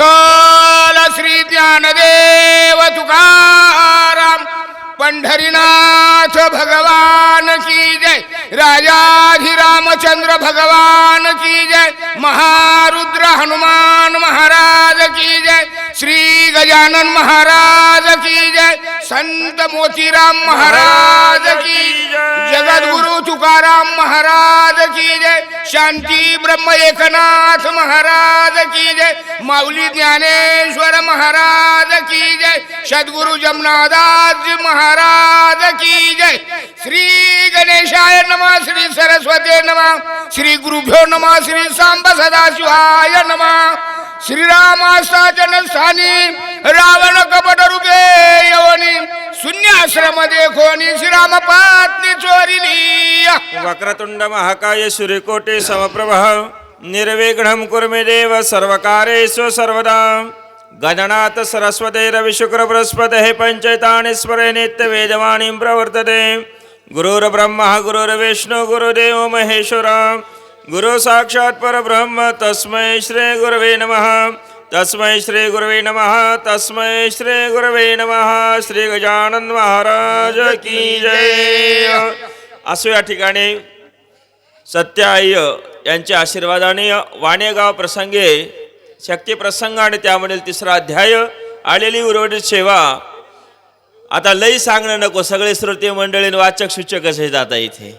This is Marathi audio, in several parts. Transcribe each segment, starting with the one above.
विठ्ठल श्री ज्ञानदेव तुकाराम पंढरीनाथ भगवान की जय. राजाधिरामचंद्र भगवान की जय महारुद्र हनुमान महाराज की जय श्री गजानन महाराज की जय संत मोतीराम महाराज की जगद्गुरु तुकाराम महाराज की जय शांती ब्रह्म एकनाथ महाराज की जय माऊली ज्ञानेश्वर महाराज की जय सद्गुरु जमनादास महाराज की जय श्री गणेशाय नम నమ శ్రీ సరస్వతే నమ శ్రీ గురుభ్యో నమ శ్రీ సాంబ సదాశివాయ నమ శ్రీరామాష్టాచన స్థాని రావణ కపట రూపే యోని శూన్యాశ్రమ దేఖోని శ్రీరామ పాత్ని చోరినీయ వక్రతుండ మహాకాయ సూర్యకోటి సమప్రభ నిర్విఘ్నం కుర్మి సర్వకారేశ్వ సర్వదా గణనాథ సరస్వతే రవిశుక్ర బృహస్పతే పంచైతాని స్మరే నిత్య వేదవాణీం ప్రవర్తతే गुरुर्ब्रह्मा गुरुर्विष्णू गुरुदेव महेश्वरा। गुरु साक्षात परब्रह्म तस्मै श्री गुरवे नमः। तस्मै श्री गुरवे नमः तस्मै श्री गुरवे नमः। श्री गजानन महाराज की जय। असो या ठिकाणी सत्याय यांच्या आशीर्वादाने वाणेगाव प्रसंगे शक्ती प्रसंग आणि त्यामधील तिसरा अध्याय आलेली उर्वरित सेवा आता लई सांगणं नको. सगळे श्रोते मंडळीन वाचक सूचक असे जाता इथे.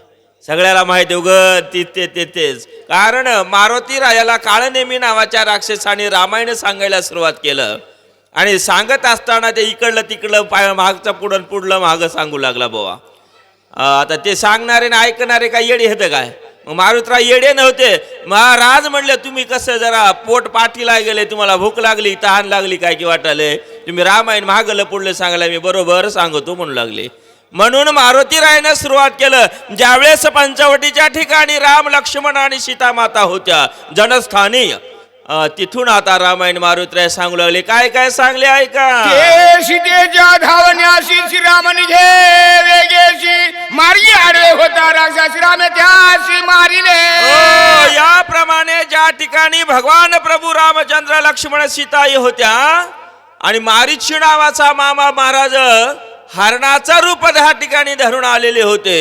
सगळ्याला माहिती उग तिथे ते ते तेच. कारण मारुती राजाला काळनेमी नावाच्या राक्षसाने रामायण सांगायला सुरुवात केलं. आणि सांगत असताना ते इकडलं तिकडलं पाय मागचं पुढं पुढलं मागं सांगू लागला बोवा. आता ते सांगणारे ना ऐकणारे काय येडी होते काय? मारुतराव येडे नव्हते. महाराज म्हणले तुम्ही कसं जरा पोट पाठीला गेले तुम्हाला भूक लागली तहान लागली काय की वाटाले तुम्ही रामायण महागलं पुढलं सांगायला मी बरोबर सांगतो म्हणू लागले. म्हणून मारुती रायनं सुरुवात केलं. ज्यावेळेस पंचवटीच्या ठिकाणी राम लक्ष्मण आणि सीता माता होत्या जनस्थानी तिथून आता रामायण मारुतराय सांगू लागले. काय काय सांगले ऐका. ते धावण्याशी श्रीराम निघे वेगेशी आडवे होता राजा त्याशी मारिले। हो, याप्रमाणे ज्या ठिकाणी भगवान प्रभू रामचंद्र लक्ष्मण सीताई होत्या आणि मारिची नावाचा मामा महाराज हरणाचा रूप त्या ठिकाणी धरून आलेले होते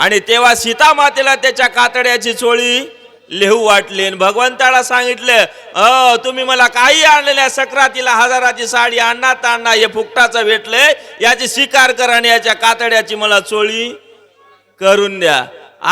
आणि तेव्हा सीता मातेला त्याच्या कातड्याची चोळी लेहू वाटली. आणि भगवंताला सांगितलं अ तुम्ही मला काही आणलेल्या सक्रातीला हजाराची साडी आणणार तांना हे फुकटाचं भेटले याची स्वीकार करा आणि याच्या कातड्याची मला चोळी करून द्या.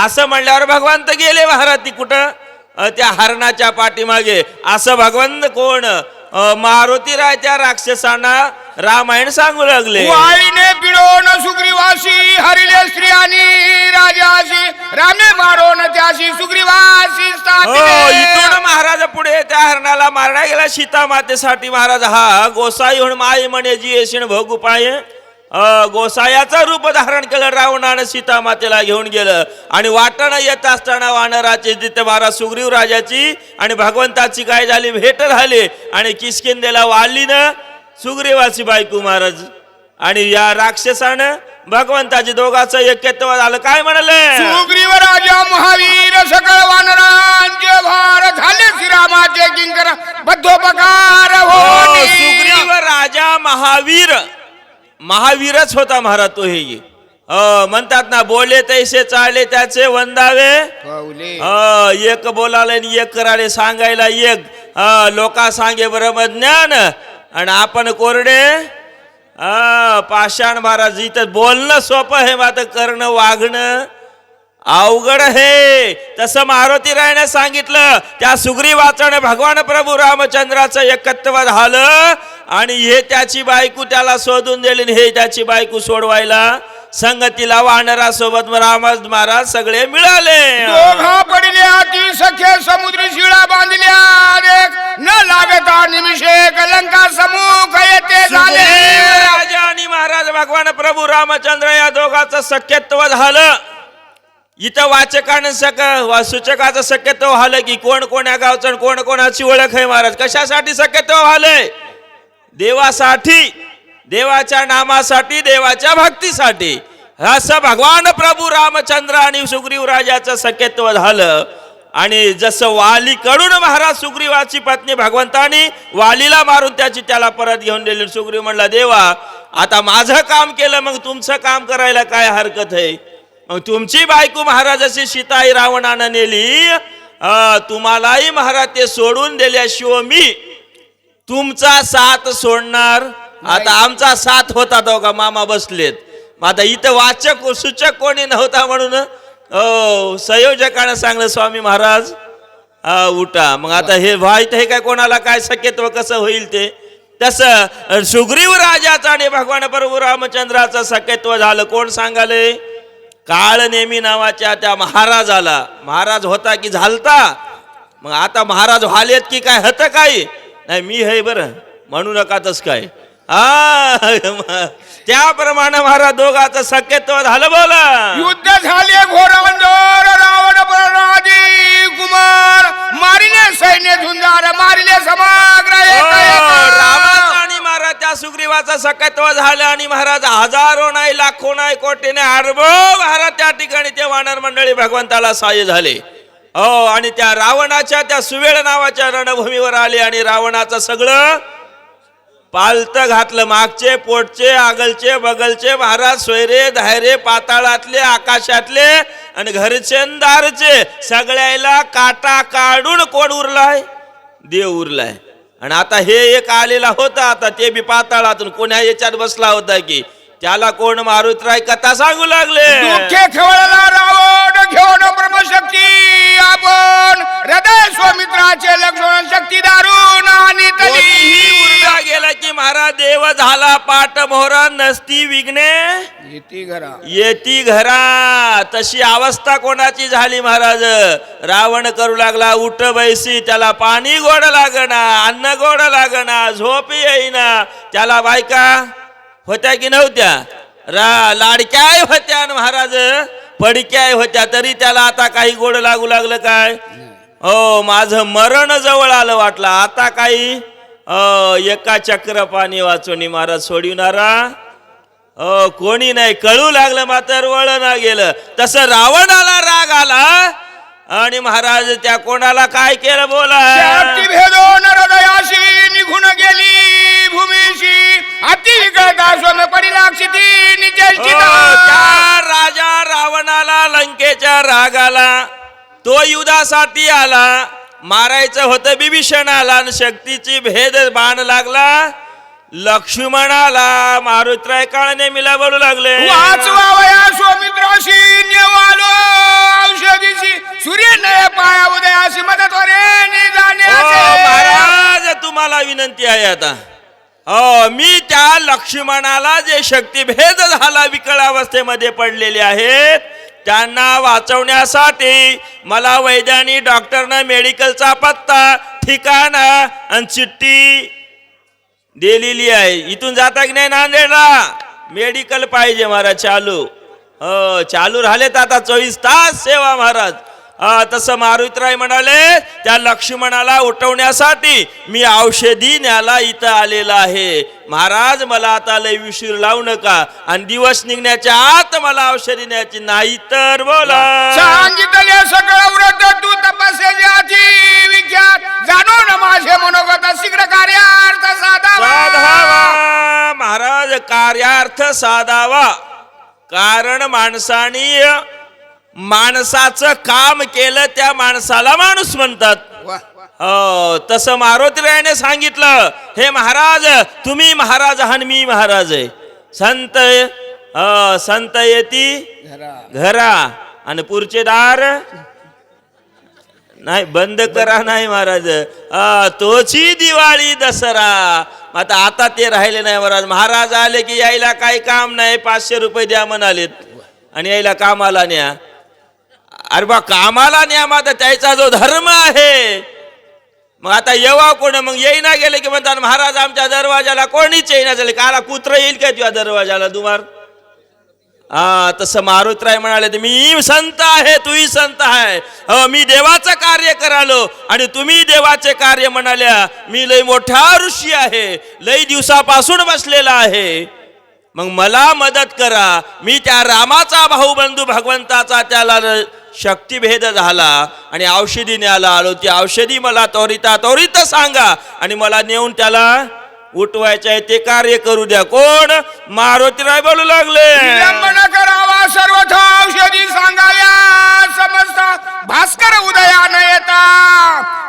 असं म्हणल्यावर भगवंत गेले महाराज कुठं अ, त्या हरणाच्या पाठीमागे. असं भगवंत कोण? अ, मारुतीराय त्या राक्षसांना रामायण सांगू लागले. वाळीने पिळोन सुग्रीवासी हरिले स्त्री आणि राजाशी रामे मारोन त्याशी सुग्रीवासी हो महाराज पुढे त्या हरणाला मारण्या गेला. सीता मातेसाठी महाराज हा गोसाई म्हणून माई म्हणे जी येशीन भोगू पाये. गोसायाचं रूप धारण केलं रावणानं सीता मातेला घेऊन गेलं. आणि वाटणं येत असताना वानराचे जिथे महाराज सुग्रीव राजाची आणि भगवंताची काय झाली भेट झाली. आणि किसकिंदेला वालीनं सुग्रीवाची बायको महाराज आणि या राक्षसानं भगवंताची दोघाचं एकत्व झालं. काय म्हणाले? सुग्रीव राजा महावीर सकळ वानरांचे भार झाले श्रीरामाचे किंकर. बद्धोपकार हो. सुग्रीव राजा महावीर महावीरच होता महाराज तो हे. अ, म्हणतात ना बोले तैसे चाले त्याचे वंदावे. अ, एक बोलाले आणि एक कराले सांगायला एक. अ, लोका सांगे ब्रह्म ज्ञान. आणि आपण कोरडे? पाषाण महाराज इथं बोलणं सोपं आहे मात्र करणं वागणं. अवघड आहे. तसं मारुती रायने सांगितलं त्या सुग्रीवाचन भगवान प्रभू रामचंद्राचं एकत्व झालं आणि हे त्याची बायको त्याला शोधून दिली हे त्याची बायको सोडवायला संगतीला वानरा सोबत रामच महाराज सगळे मिळाले. दोघा पडले अति सखे समुद्र शिळा बांधल्या. न लागता निमिषे कलंका समूख येते झाले. राजा आणि महाराज भगवान प्रभू रामचंद्र या दोघांचं सख्यत्व झालं. इथं वाचकानं सक वा- सूचकाचं शक्यतो झालं की कोण कोण्या गावचं कोण कोणाची ओळख आहे महाराज? कशासाठी शक्यतो व्हालंय? देवासाठी देवाच्या नामासाठी देवाच्या भक्तीसाठी. असं भगवान प्रभू रामचंद्र आणि सुग्रीव राजाचं शक्यत्व झालं. आणि जसं वालीकडून महाराज सुग्रीवाची पत्नी भगवंतानी वालीला मारून त्याची त्याला परत घेऊन दिली. सुग्रीव म्हणला देवा आता माझं काम केलं मग तुमचं काम करायला काय हरकत आहे? तुमची बायको महाराजाची सीताई रावणानं नेली. अं, तुम्हालाही महाराज ते सोडून दिल्याशिवाय मी तुमचा साथ सोडणार. आता आमचा साथ होता तो का मामा बसलेत. मग आता इथं वाचक सूचक कोणी नव्हता म्हणून हो संयोजकानं सांगलं स्वामी महाराज उठा. मग आता हे व्हायत हे काय कोणाला काय शक्यत्व कसं होईल ते? तसं सुग्रीव राजाचा आणि भगवान प्रभू रामचंद्राचं शक्यत्व झालं. कोण सांगाले? काळनेमी नावाच्या त्या महाराजाला महाराज होता की झालता? मग आता महाराज व्हालेत की काय होतं काय नाही मी हे बरं म्हणू नका तस काय. हा त्याप्रमाणे महाराज दोघाचं शक्यत्व झालं बोला युद्ध झाले घोरवंदर रावण प्रणादी कुमार मारिले सैन्य झुंजार मारिले समग्र हो. रामाचा आणि महाराज त्या सुग्रीवाचा सकत्व झालं आणि महाराज हजारो नाही लाखो नाही कोटी नाही अरबो महाराज त्या ठिकाणी ते वानर मंडळी भगवंताला सहाय्य झाले हो आणि त्या रावणाच्या त्या सुवेळ नावाच्या रणभूमीवर आले आणि रावणाचं सगळं पालतं घातलं मागचे पोटचे आगलचे बगलचे महाराज सोयरे धायरे पाताळातले आकाशातले आणि घरचे दारचे सगळ्याला काटा काढून कोण उरलाय? देव उरलाय. आणि आता हे एक आलेला होता आता ते बी पाताळातून कोण्या याच्यात बसला होता की त्याला कोण मारुतराय कथा सांगू लागले? दुःखे खेळला रावण घेऊन ब्रह्मशक्ती आपण. हृदय स्वमित्राचे लक्षण शक्ती दारुण आणि उरला गेला की महाराज देव झाला पाठ मोहरा नसती विघ्ने. येते घरा. येती घरा. तशी अवस्था कोणाची झाली महाराज? रावण करू लागला उठ बैसी त्याला पाणी गोड लागना अन्न गोड लागना झोप येईना. त्याला बायका होत्या की नव्हत्या? रा लाडक्याय होत्या न महाराज. पडक्याय होत्या. तरी त्याला आता काही गोड लागू लागलं काय? हो माझं मरण जवळ आलं वाटलं. आता काही एका चक्र पाणी वाचवणी महाराज सोडविणारा हो कोणी नाही. कळू लागलं मात्र वळण गेलं. तसं रावणाला राग आला. आणि महाराज त्या कोणाला काय केलं बोला शक्ती भेदोन हृदयाशी निघून गेली भूमीशी. अति परिलाक्षिती हो, त्या राजा रावणाला लंकेच्या रागाला तो युधासाठी आला. मारायचं होतं बिभीषणाला आणि शक्तीची भेद बाण लागला. लक्ष्मणाला मारुत्राय काळने मिला बोलू लागले. वाचवावया स्वमित्राशी नेवालो औषधीशी. सूर्य नये पाया उदयाशी मदत वरे ओ महाराज तुम्हाला विनंती आहे आता. हो मी त्या लक्ष्मणाला जे शक्तीभेद झाला विकळ अवस्थेमध्ये पडलेले आहेत त्यांना वाचवण्यासाठी मला वैद्यानी डॉक्टरनं मेडिकलचा पत्ता ठिकाण आणि चिठ्ठी दिलेली आहे. इथून जाता की नाही नांदेडला? मेडिकल पाहिजे महाराज चालू. हो चालू राहिलेत आता चोवीस तास सेवा महाराज. तसं मारुतराय म्हणाले त्या लक्ष्मणाला उठवण्यासाठी मी औषधी न्याला इथं आलेला आहे. महाराज मला आता लय विशीर लावू नका. आणि दिवस निघण्याच्या आत मला औषधी न्यायची नाही तर बोला. सांगितले सगळं व्रत तू तपस्याची विख्यात जाणो न माझे मनोगत शीघ्र कार्यार्थ साधावा. साधावा. महाराज कार्यार्थ साधावा. कारण माणसाने माणसाचं काम केलं त्या माणसाला माणूस म्हणतात. हो तसं मारुतीरायाने सांगितलं हे महाराज तुम्ही महाराज आहात मी महाराज आहे. संत अ, संत येती घरा. घरा. आणि पुढचे दार? नाही बंद करा नाही महाराज. तोची दिवाळी दसरा. आता आता ते राहिले नाही महाराज. महाराज आले की यायला काही काम नाही पाचशे रुपये द्या म्हणालेत. आणि यायला कामाला न्या. अरे बा कामाला नियमात त्याचा जो धर्म आहे मग आता येवा कोण मग येईना गेले की म्हणतात महाराज आमच्या दरवाजाला कोणीच येईना झाले काला कुत्र येईल काय तुझ्या दरवाजाला दुमार? हा तसं मारुतराय म्हणाले तर मी संत आहे तूही संत आहे. हो मी देवाचं कार्य करालो आणि तुम्ही देवाचे कार्य म्हणाल्या मी लय मोठा ऋषी आहे लय दिवसापासून बसलेला आहे. मग मला मदत करा. मी त्या रामाचा भाऊबंधू भगवंताचा त्याला शक्तिभेद झाला आणि औषधी न्यायला आलो. ती औषधी मला त्वरिता त्वरित सांगा आणि मला नेऊन त्याला उठवायचं आहे. ते कार्य करू द्या. कोण? मारुतीराय बोलू लागले. विलंबन सर्वथा औषधी सांगाव्या समजता भास्कर उदया न येता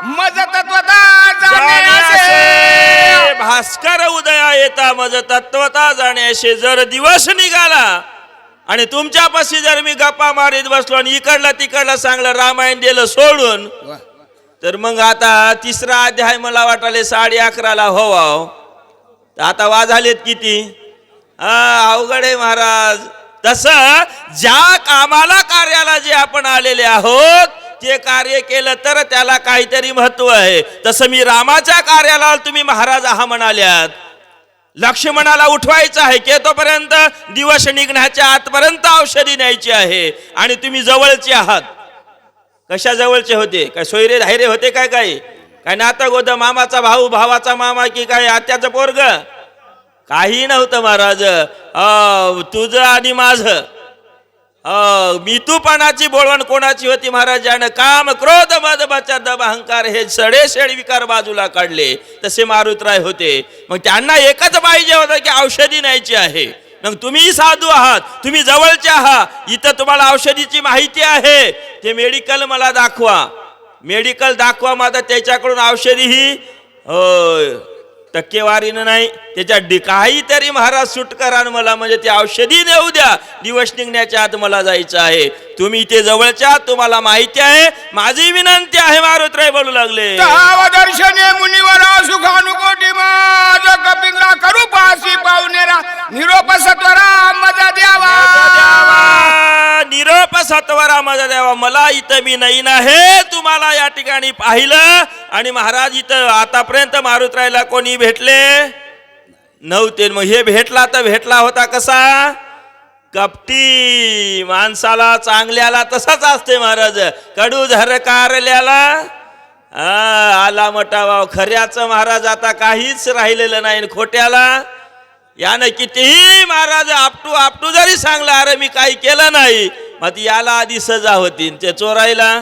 मज तत्वता जाण्याचे भास्कर उदया येता मज तत्वता जाण्याचे जर दिवस निघाला आणि तुमच्यापाशी जर मी गप्पा मारीत बसलो आणि इकडला तिकडला सांगलं रामायण दिलं सोडून तर मग आता तिसरा अध्याय मला वाटाले साडे अकराला होवाव. तर आता वाजालेत किती? हा अवघड आहे महाराज. तसं ज्या कामाला कार्याला जे आपण आलेले आहोत ते कार्य केलं तर त्याला काहीतरी महत्त्व आहे. तसं मी रामाच्या कार्याला तुम्ही महाराज आहा म्हणाल्यात. लक्ष्मणाला उठवायचं आहे की तोपर्यंत दिवस निघण्याच्या आतपर्यंत औषधी न्यायची आहे आणि तुम्ही जवळचे आहात. कशा जवळचे होते? काय सोयरे धायरे होते काय काय काय नाता गोद मामाचा भाऊ भावाचा मामा की काय आत्याचं पोरग? काही नव्हतं महाराज. तुझं आणि माझं. अं, मी तूपणाची बोलवण कोणाची होती महाराजानं काम क्रोध मद बचा दब अहंकार हे सडे शेड विकार बाजूला काढले. तसे मारुतराय होते. मग त्यांना एकच पाहिजे होतं की औषधी न्यायची आहे. मग तुम्ही साधू आहात. तुम्ही जवळचे आहात. इथं तुम्हाला औषधीची माहिती आहे. ते मेडिकल मला दाखवा. मेडिकल दाखवा माझा त्याच्याकडून औषधी ही होय टक्केवारीनं नाही. त्याच्या डि- काहीतरी महाराज सुट करा न मला म्हणजे ते औषधी देऊ द्या. दिवस निघण्याच्या आत मला जायचं आहे. तुम्ही इथे जवळच्या तुम्हाला माहिती आहे. माझी विनंती आहे मारुतराय बोलू लागले. ताव दर्शने मुनिवर सुखानुकोटी माझ करू पासी निरोप सत्वरा मज द्यावा. निरोप सत्वरा माझा द्यावा. मला इथं मी नाही आहे तुम्हाला या ठिकाणी पाहिलं. आणि महाराज इथं आतापर्यंत मारुतरायला कोणी भेटले? नव्हते. मग हे भेटला तर भेटला होता कसा? कपटी. माणसाला चांगल्याला तसाच असते महाराज. कडू झर कारल्याला. आला मटावा खऱ्याचं महाराज आता काहीच राहिलेलं नाही. खोट्याला यानं कितीही महाराज आपटू आपटू जरी सांगला अरे मी काही केलं नाही. मग याला आधी सजा होती. ते चोरायला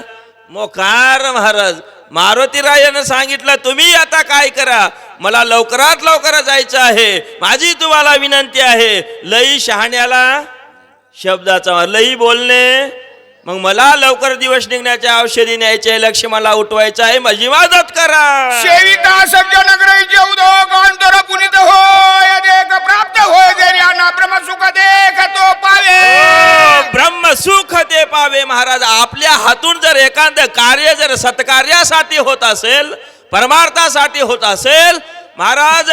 मोकार महाराज. मारुतीरायानं सांगितलं तुम्ही आता काय करा? मला लवकरात लवकर जायचं आहे. माझी तुम्हाला विनंती आहे. लई शहाण्याला शब्दाचा लई बोलणे. मग मला लवकर दिवस निघण्याच्या औषधी न्यायचे लक्ष्मणाला उठवायचं आहे माझी मदत करा. सेविता सज्जन ग्रही उदो कांतर पुनित होय देख प्राप्त होय जर्याना ब्रह्म सुख देख तो पावे. हो, ब्रह्म सुख ते पावे महाराज. आपल्या हातून जर एखाद कार्य जर सत्कार्यासाठी होत असेल परमार्थासाठी होत असेल महाराज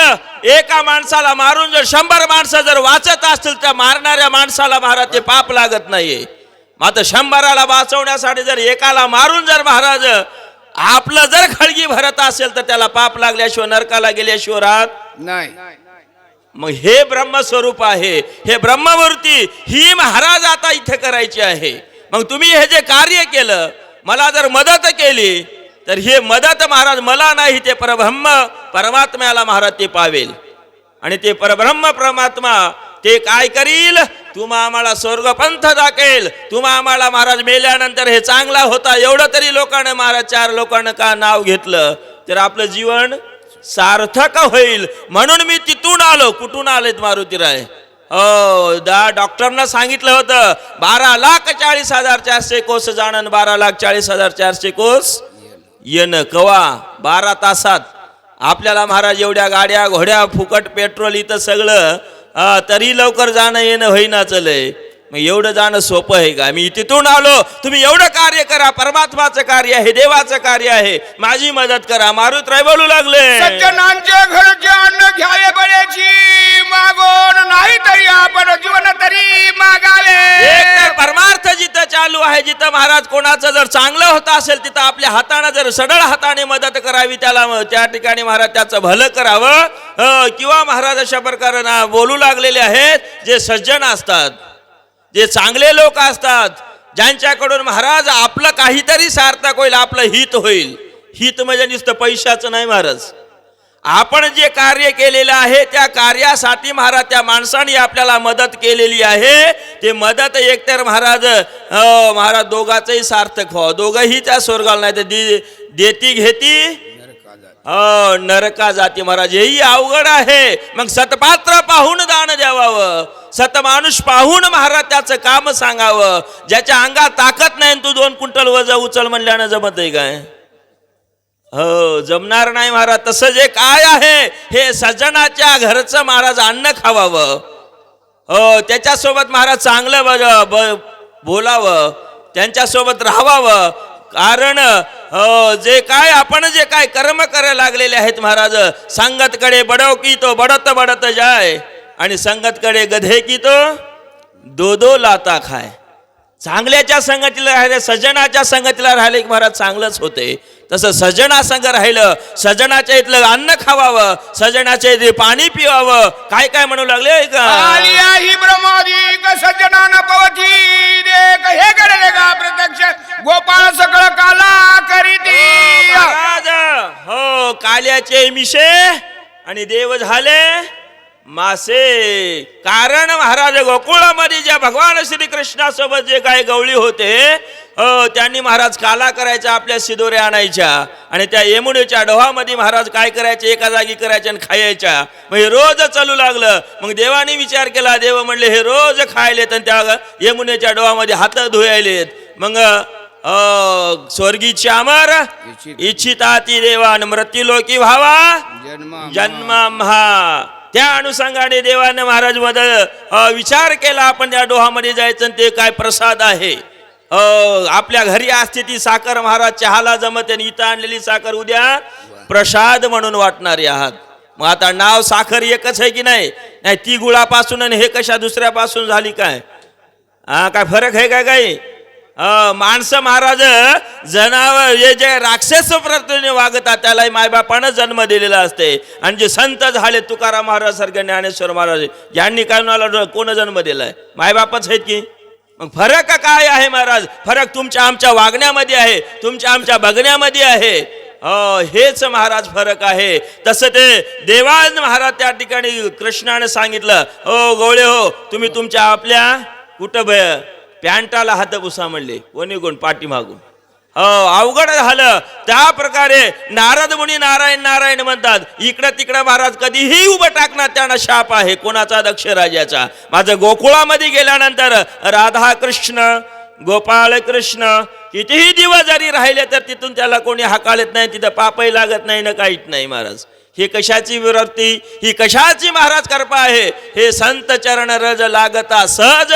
एका माणसाला मारून जर शंभर माणसं जर वाचत असतील तर मारणाऱ्या माणसाला महाराज ते पाप लागत नाहीये. मात्र शंभराला वाचवण्यासाठी जर एकाला मारून जर महाराज आपलं जर खळगी भरत असेल तर त्याला पाप लागल्याशिवाय नरकाला गेल्याशिवाय राहत नाही. मग हे ब्रह्मस्वरूप आहे. हे ब्रह्ममूर्ती ही महाराज आता इथे करायची आहे. मग तुम्ही हे जे कार्य केलं मला जर मदत केली तर हे मदत महाराज मला नाही ते परब्रह्म परमात्म्याला महाराज ते पावेल. आणि ते परब्रह्म परमात्मा ते काय करील? तुम्हा आम्हाला स्वर्गपंथ दाखेल तुम्हा आम्हाला महाराज मेल्यानंतर हे चांगला होता. एवढं तरी लोकांना महाराज चार लोकांना का नाव घेतलं? तर आपलं जीवन सार्थक होईल. म्हणून मी तिथून आलो. कुठून आलेत मारुतीराय? हो दा डॉक्टरनं सांगितलं होतं बारा लाख चाळीस हजार चारशे कोस जाणं बारा लाख चाळीस हजार चारशे कोस येणं. कवा? बारा तासात. आपल्याला महाराज एवढ्या गाड्या घोड्या फुकट पेट्रोल इथं सगळं हा, तरी लवकर जाणं येणं होईना चलय मग एवढं जाणं सोपं आहे का? मी तिथून आलो तुम्ही एवढं कार्य करा परमात्माचं कार्य आहे देवाचं कार्य आहे. माझी मदत करा. मारुतराय बोलू लागले. घरचे अन्न घ्यावे मागोन नाही तरी आपण जीवन तरी मागावे. एक परमार्थ जिथं चालू आहे जिथं महाराज कोणाचं जर चांगलं होत असेल तिथं आपल्या हाताने जर सडळ हाताने मदत करावी त्याला त्या ठिकाणी महाराज त्याचं भलं करावं. किंवा महाराज अशा प्रकारे बोलू लागलेले आहेत जे सज्जन असतात. जे चांगले लोक असतात ज्यांच्याकडून महाराज आपलं काहीतरी सार्थक होईल आपलं हित होईल. हित म्हणजे नुसतं पैशाचं नाही महाराज. आपण जे कार्य केलेलं आहे त्या कार्यासाठी महाराज त्या माणसाने आपल्याला मदत केलेली आहे. ते मदत एकतर महाराज महाराज दोघाचंही सार्थक व्हावं. दोघंही त्या स्वर्गाला नाही तर दे- देती घेती. हो नरका जाती महाराज. हेही अवघड आहे. मग सतपात्र पाहून दान द्यावावं. सत माणूस पाहून महाराज त्याचं काम सांगावं. ज्याच्या अंगात ताकद नाही तू दोन क्विंटल वजा उचल म्हणल्यानं जमत आहे काय? हो जमणार नाही महाराज. तसं जे काय आहे हे सजनाच्या घरचं महाराज अन्न खावावं. हो त्याच्यासोबत महाराज चांगलं ब- ब- बोलावं. त्यांच्यासोबत राहावावं कारण हो जे काय आपण जे काय कर्म करायला लागलेले आहेत महाराज सांगतकडे बडव की तो बडत बडत जाय. आणि संगतकडे गधे की तो दो दो लाता खाय. चांगल्याच्या संगतीला राहिले सजनाच्या संगतीला राहिले की महाराज चांगलंच होते. तसं सजना संग राहिलं सजनाच्या इथलं अन्न खावावं सजनाच्या इथे पाणी पिवावं. काय काय म्हणू लागले ही हे गोपाळ सकळ काला करीती. महाराज. हो काल्याचे मिशे आणि देव झाले. मासे. कारण महाराज गोकुळामध्ये ज्या भगवान श्रीकृष्णासोबत जे काही गवळी होते हो त्यांनी महाराज काला करायच्या आपल्या सिदोऱ्या आणायच्या आणि त्या यमुनेच्या डोहामध्ये महाराज काय करायचे? एका जागी करायच्या आणि खायच्या. मग हे रोज चालू लागलं. मग देवाने विचार केला देव म्हणले हे रोज खायलेत आणि त्या यमुनेच्या डोहामध्ये हात धुयायलेत. मग स्वर्गी चामर इच्छिताती देवान मृत्यूलोकी व्हावा. जन्म हा त्या अनुषंगाने देवाने महाराज मदत विचार केला आपण त्या डोहामध्ये जायचं आणि ते काय प्रसाद आहे. आपल्या घरी असते ती साखर महाराज चहाला जमत आणि इथं आणलेली साखर उद्या प्रसाद म्हणून वाटणारे आहात. मग आता नाव साखर एकच आहे की नाही? नाही ती गुळापासून आणि हे कशा दुसऱ्यापासून झाली काय? हा काय फरक आहे काय काही? माणसं महाराज जनावर हे जे राक्षस प्रतीने वागतात त्यालाही मायबापानं जन्म दिलेला असते. आणि जे संत झाले तुकाराम महाराज सारखे ज्ञानेश्वर महाराज यांनी काय म्हणाला कोण जन्म दिलाय? मायबापच आहेत की? मग फरक काय आहे महाराज? फरक तुमच्या आमच्या वागण्यामध्ये आहे तुमच्या आमच्या बघण्यामध्ये आहे. हेच महाराज फरक आहे. तसं ते देवान महाराज त्या ठिकाणी कृष्णाने सांगितलं हो गोळे हो तुम्ही तुमच्या आपल्या कुठं भय पॅन्टाला हातभुसा म्हणले कोणी पाठी मागून. हो अवघड झालं. त्या प्रकारे नारद मुनी नारायण नारायण म्हणतात इकडं तिकडं महाराज कधीही उभं टाकणार त्यांना शाप आहे. कोणाचा दक्ष राजाचा? माझं गोकुळामध्ये गेल्यानंतर राधा कृष्ण गोपाळ कृष्ण कितीही दिवस जरी राहिले तर तिथून त्याला कोणी हाकाळत नाही. तिथं पापही लागत नाही ना काहीच नाही महाराज. ही कशाची विरक्ती? ही कशाची महाराज कृपा आहे? हे संत चरण रज लागता सहज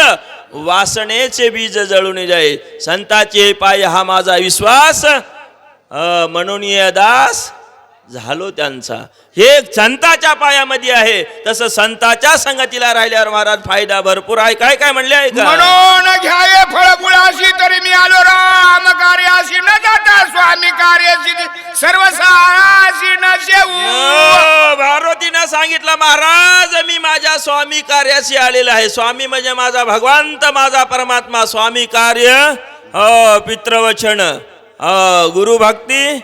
वासनेचे बीज जळून जाई संताचे पाय हा माझा विश्वास. म्हणून ये दास झालो त्यांचा. हे संताच्या पायामध्ये आहे. तसं संताच्या संगतीला राहिल्यावर महाराज फायदा भरपूर आहे. काय काय म्हणले आहे म्हणून घ्याये फळ गुळाशी तरी मी आलो. राम कार्याशी न जाता स्वामी कार्याशी सर्वसाराशी न शेऊ हो, पार्वतीनं सांगितलं महाराज मी माझ्या स्वामी कार्याशी आलेला आहे. स्वामी म्हणजे माझा भगवंत माझा परमात्मा. स्वामी कार्य हो पित्रवचन हो गुरुभक्ती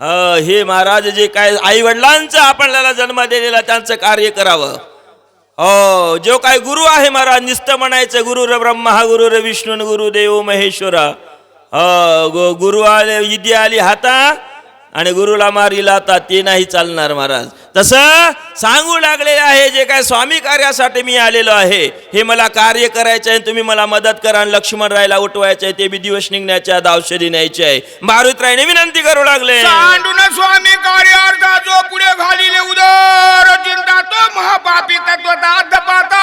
हे महाराज जे काय आई वडिलांचं आपल्याला जन्म दिलेला त्यांचं कार्य करावं. हो जो काय गुरु आहे महाराज निस्त म्हणायचं गुरु र ब्रह्मा हा गुरु र विष्णू गुरु देव महेश्वरा. हो गुरु आले विद्या आली हाता आणि गुरुला मारी लाता ते नाही चालणार महाराज. तसं सांगू लागलेले आहे जे काय स्वामी कार्यासाठी मी आलेलो आहे. हे मला कार्य करायचं आहे तुम्ही मला मदत करा आणि लक्ष्मण रायला उठवायचं आहे ते बी दिवस निघण्याच्या आत औषधी न्यायचे आहे. मारुतरायने विनंती करू लागले. स्वामी कार्यार्था जो पुढे घालिले उदर चिंता तो महापापी अधपाता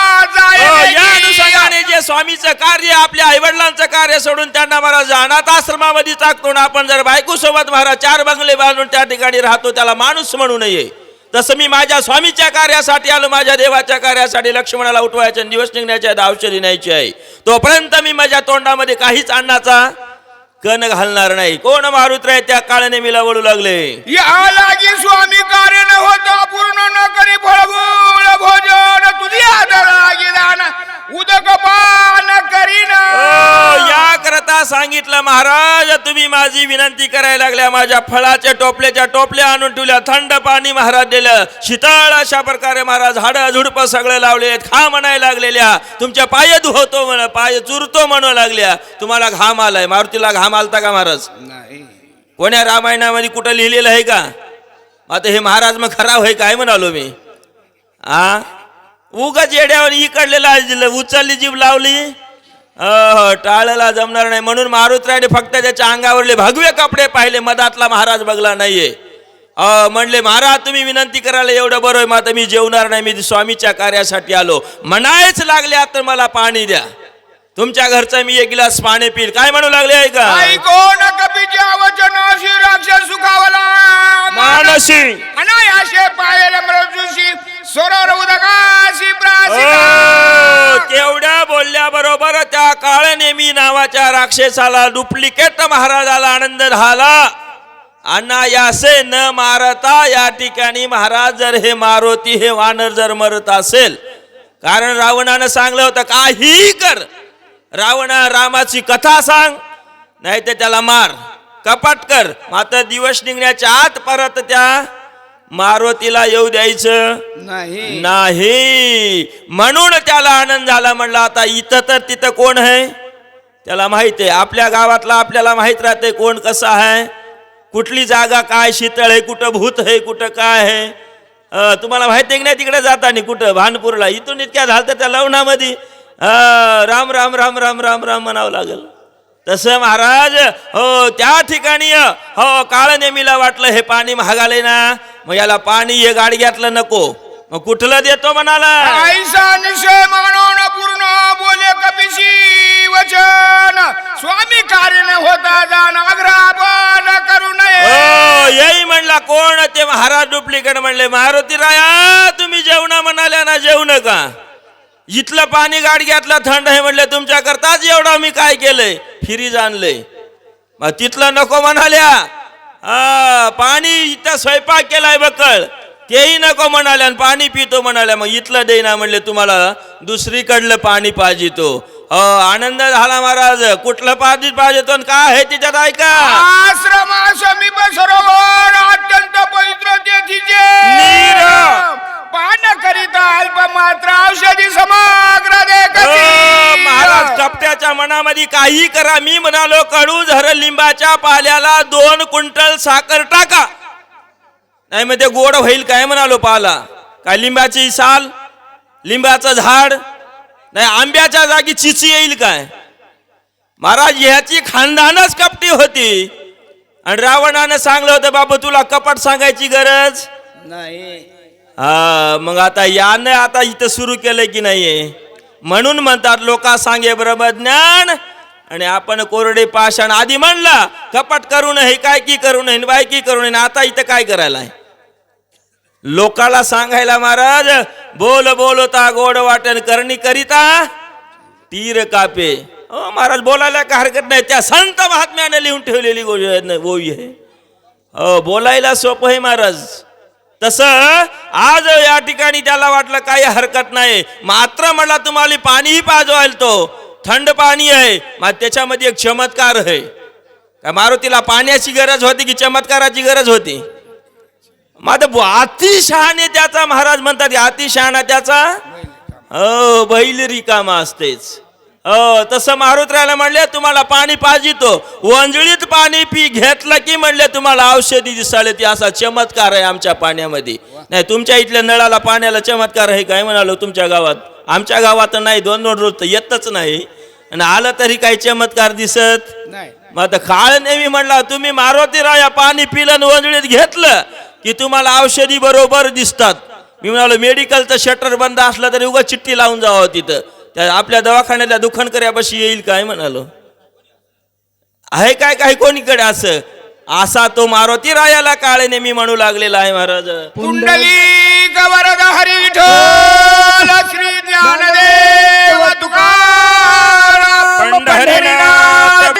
हो, या जाय अनुषंगाने जे स्वामीचं कार्य आपल्या आईवडिलांचं कार्य सोडून त्यांना महाराज अनाथ आश्रमामध्ये टाकतो ना आपण जर बायको सोबत महाराज चार बंगले बांधून त्या ठिकाणी राहतो त्याला माणूस म्हणू नये. तसं मी माझ्या स्वामीच्या कार्यासाठी आलो माझ्या देवाच्या कार्यासाठी लक्ष्मणाला उठवायचे दिवस निघण्याचे आहे औषधी न्यायची आहे. तोपर्यंत मी माझ्या तोंडामध्ये काहीच अन्नाचा कण घालणार नाही. कोण मारुत त्या काळाने मिला वळू लागले? या लागी स्वामी कार्य न होता पूर्ण न करी फळगुळ भोजन. तुझी आदर लागी दान उदक पान करीन. या करता सांगितलं महाराज तुम्ही माझी विनंती करायला लागल्या. माझ्या फळाच्या टोपल्याच्या टोपल्या आणून ठेवल्या. थंड पाणी महाराज दिलं. शीतळ अशा प्रकारे महाराज हाडं झुडपं सगळे लावले खा म्हणायला लागलेल्या. तुमच्या पाय धुवतो म्हण पाय चुरतो म्हणू लागल्या. तुम्हाला घाम आलाय. मारुतीला घाम आलता का महाराज? नाही. कोण्या रामायणामध्ये कुठं लिहिलेलं आहे का? आता हे महाराज मग खराब आहे काय म्हणालो मी? आ? उगाच येड्यावर इकडलेला उचलली जीभ लावली. अह, टाळायला जमणार नाही. म्हणून मारुतरायने फक्त त्याच्या अंगावरले भगवे कपडे पाहिले. मधातला महाराज बघला नाहीये. अ म्हणले महाराज तुम्ही विनंती करायला एवढं बरं आहे. आता मी जेवणार नाही. मी स्वामीच्या कार्यासाठी आलो. म्हणायच लागले तर मला पाणी द्या. तुमच्या घरचं मी एक गिलास पाणी पिल काय म्हणू लागले ऐको न कपीच्या वचनाशी राक्षस सुखावला. मानसी. अनायाशे पायल मृत्यूशी सरोवर उदकाशी ओ, प्रासिका तेवढ्या बोलल्या बरोबर त्या काळ नेमी नावाच्या राक्षसाला डुप्लिकेट महाराजाला आनंद झाला. अनायासे न मारता या ठिकाणी महाराज जर हे मारुती हे वानर जर मरत असेल कारण रावणानं सांगलं होतं काही कर. रावणा रामाची कथा सांग नाही तर त्याला मार. कपाट कर. मात्र दिवस निघण्याच्या आत परत त्या मारुतीला येऊ द्यायचं. नाही. नाही. म्हणून त्याला आनंद झाला. म्हणला आता इथं तर तिथं कोण आहे? त्याला माहीत आहे. आपल्या गावातला आपल्याला माहीत राहते कोण कसं आहे. कुठली जागा काय शीतळ आहे कुठं भूत आहे कुठं काय आहे. तुम्हाला माहिती आहे की नाही तिकडे जातानी कुठं? भानपूरला. इथून इतक्या झालं तर त्या लवणामध्ये राम राम राम राम राम राम म्हणावं लागेल. तसं महाराज हो त्या ठिकाणी हो काळ नेमीला वाटलं हे पाणी महागाले ना मग याला पाणी हे गाडग्यातलं नको. मग कुठलं देतो म्हणाला? मानवून पूर्ण बोले कपिशी वचन. स्वामी कार्य न होता करू नये. हो येई म्हणला कोण? ते महाराज डुप्लिकेट म्हणले मारुती राया तुम्ही जेवण म्हणाल्या ना जेवण का? इथलं पाणी गाडग्यातलं थंड आहे म्हणले तुमच्या करताच एवढा मी काय केलंय? फिरीज आणलंय. मग तिथलं नको म्हणाल्या. हा, पाणी इथं स्वयंपाक केलाय बकळ. तेही नको म्हणाल्या आणि पाणी पितो म्हणाल्या. मग इथलं देईना म्हणले तुम्हाला दुसरीकडलं पाणी पाहिजे तो हो आनंद झाला महाराज. कुठलं पाणी पाहिजे तो आणि काय आहे त्याच्यात ऐका. आश्रम समीप सरोवर अत्यंत पवित्र तेथीचे. नीर. पान करिता अल्प मात्र औषधी महाराज कपट्याच्या मनामध्ये काही करा. मी म्हणालो कडू झर लिंबाच्या पाल्याला दोन क्विंटल साखर टाका. नाही मग ते गोड होईल काय म्हणालो पाला? काय लिंबाची साल लिंबाचं झाड नाही आंब्याच्या जागी चिची येईल काय? महाराज ह्याची खानदानच कपटी होती. आणि रावणानं सांगलं होतं बाबा तुला कपट सांगायची गरज? नाही. हा मग आता यानं आता इथं सुरू केलंय की नाहीये? म्हणून म्हणतात लोका सांगे ब्रह्मज्ञान. ज्ञान आणि आपण कोरडे पाषाण आधी म्हणला कपट करू नये काय की करू नये बाय की करू नये आता इथं काय करायला आहे? लोकाला सांगायला महाराज बोल बोलता गोड वाटण करणी करिता तीर कापे. हो महाराज बोलायला काय हरकत नाही त्या संत महात्म्याने लिहून ठेवलेली गो- ओवी आहे. हो बोलायला सोपं आहे महाराज. तसं आज या ठिकाणी त्याला वाटलं काही हरकत नाही. मात्र मला तुम्हाला पाणीही पाजवायला तो. थंड पाणी आहे. मग त्याच्यामध्ये एक चमत्कार आहे. का मारुतीला पाण्याची गरज होती की चमत्काराची गरज होती? मग आता अतिशहाणे त्याचा महाराज म्हणतात अतिशहाणा त्याचा हो बैल रिकामा असतेच. तसं मारुतरायला म्हणले तुम्हाला पाणी पाजितो. वंजळीत पाणी पी घेतलं की म्हणले तुम्हाला औषधी दिसाले ती असा चमत्कार आहे आमच्या पाण्यामध्ये. नाही तुमच्या इथल्या नळाला पाण्याला चमत्कार आहे काय म्हणालो तुमच्या गावात? आमच्या गावात नाही दोन दोन रोज तर येतच नाही. आणि आलं तरी काही चमत्कार दिसत? नाही. मग आता काळ नेहमी म्हणला तुम्ही मारुती राया पाणी पिलं वंजळीत घेतलं की तुम्हाला औषधी बरोबर दिसतात. मी म्हणालो मेडिकलचं शटर बंद असलं तरी उगा चिठ्ठी लावून जावं तिथं. त्या आपल्या दवाखान्यातल्या दुखणकऱ्यापाशी येईल काय म्हणालो? आहे काय काही कोणीकडे असं? असा तो मारुती रायाला काळे नेहमी म्हणू लागलेला आहे महाराज. कुंडली गवरद हरी विठोल श्री ज्ञानदेव पंढरीनाथ